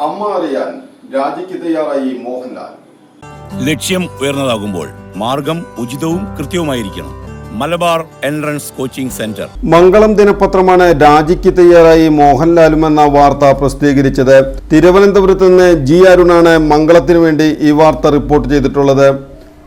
അമ്മ അറിയാൻ രാജിക്ക് തയ്യാറായി മോഹൻലാൽ. ലക്ഷ്യം ഉയർന്നതാകുമ്പോൾ മാർഗം ഉചിതവും കൃത്യവുമായിരിക്കണം. Malabar entrance coaching centre. Mangalam ദിനപത്രമാണ് രാജിക്ക് തയ്യാറായി മോഹൻലാലും എന്ന വാർത്ത പ്രസിദ്ധീകരിച്ചത്. തിരുവനന്തപുരത്ത് നിന്ന് ജി അരുണാണ് മംഗളത്തിനു വേണ്ടി ഈ വാർത്ത റിപ്പോർട്ട് ചെയ്തിട്ടുള്ളത്.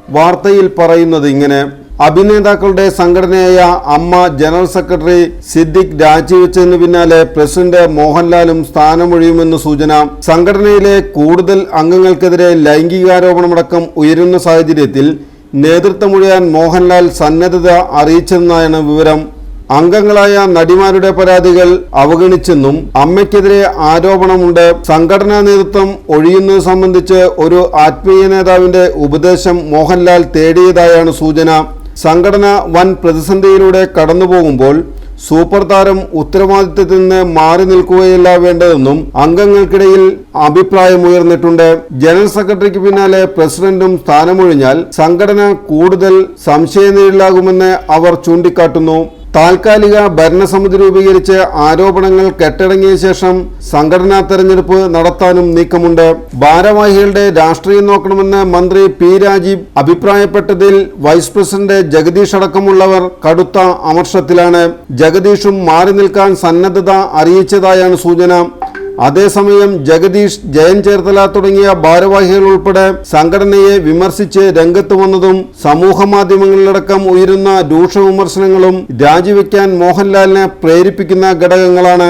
വാർത്തയിൽ പറയുന്നത് ഇങ്ങനെ. അഭിനേതാക്കളുടെ സംഘടനയായ അമ്മ ജനറൽ സെക്രട്ടറി സിദ്ദിഖ് രാജിവെച്ചതിന് പിന്നാലെ പ്രസിഡന്റ് മോഹൻലാലും സ്ഥാനമൊഴിയുമെന്ന് സൂചന. സംഘടനയിലെ കൂടുതൽ അംഗങ്ങൾക്കെതിരെ ലൈംഗികാരോപണമടക്കം ഉയരുന്ന സാഹചര്യത്തിൽ നേതൃത്വമൊഴിയാൻ മോഹൻലാൽ സന്നദ്ധത അറിയിച്ചെന്നാണ് വിവരം. അംഗങ്ങളായ നടിമാരുടെ പരാതികൾ അവഗണിച്ചെന്നും അമ്മയ്ക്കെതിരെ ആരോപണമുണ്ട്. സംഘടനാ നേതൃത്വം ഒഴിയുന്നത് സംബന്ധിച്ച് ഒരു ആത്മീയ നേതാവിന്റെ ഉപദേശം മോഹൻലാൽ തേടിയതായാണ് സൂചന. സംഘടന വൻ പ്രതിസന്ധിയിലൂടെ കടന്നുപോകുമ്പോൾ സൂപ്പർ താരം ഉത്തരവാദിത്തത്തിൽ നിന്ന് മാറി നിൽക്കുകയല്ല വേണ്ടതെന്നും അംഗങ്ങൾക്കിടയിൽ അഭിപ്രായമുയർന്നിട്ടുണ്ട് ജനറൽ സെക്രട്ടറിക്ക് പിന്നാലെ പ്രസിഡന്റും സ്ഥാനമൊഴിഞ്ഞാൽ സംഘടന കൂടുതൽ സംശയനിഴലാകുമെന്ന് അവർ ചൂണ്ടിക്കാട്ടുന്നു. താൽക്കാലിക ഭരണസമിതി രൂപീകരിച്ച് ആരോപണങ്ങൾ കെട്ടടങ്ങിയ ശേഷം സംഘടനാ തെരഞ്ഞെടുപ്പ് നടത്താനും നീക്കമുണ്ട്. ഭാരവാഹികളുടെ രാഷ്ട്രീയം നോക്കണമെന്ന് മന്ത്രി പി രാജീവ് അഭിപ്രായപ്പെട്ടതിൽ വൈസ് പ്രസിഡന്റ് ജഗദീഷ് അടക്കമുള്ളവർ കടുത്ത അമർഷത്തിലാണ്. ജഗദീഷും മാറി നിൽക്കാൻ സന്നദ്ധത അറിയിച്ചതായാണ് സൂചന. അതേസമയം ജഗദീഷ് ജയൻ ചേർത്തല തുടങ്ങിയ ഭാരവാഹികൾ ഉൾപ്പെടെ സംഘടനയെ വിമർശിച്ച് രംഗത്ത് വന്നതും സമൂഹ മാധ്യമങ്ങളിലടക്കം ഉയരുന്ന രൂക്ഷ വിമർശനങ്ങളും രാജിവെക്കാൻ മോഹൻലാലിനെ പ്രേരിപ്പിക്കുന്ന ഘടകങ്ങളാണ്.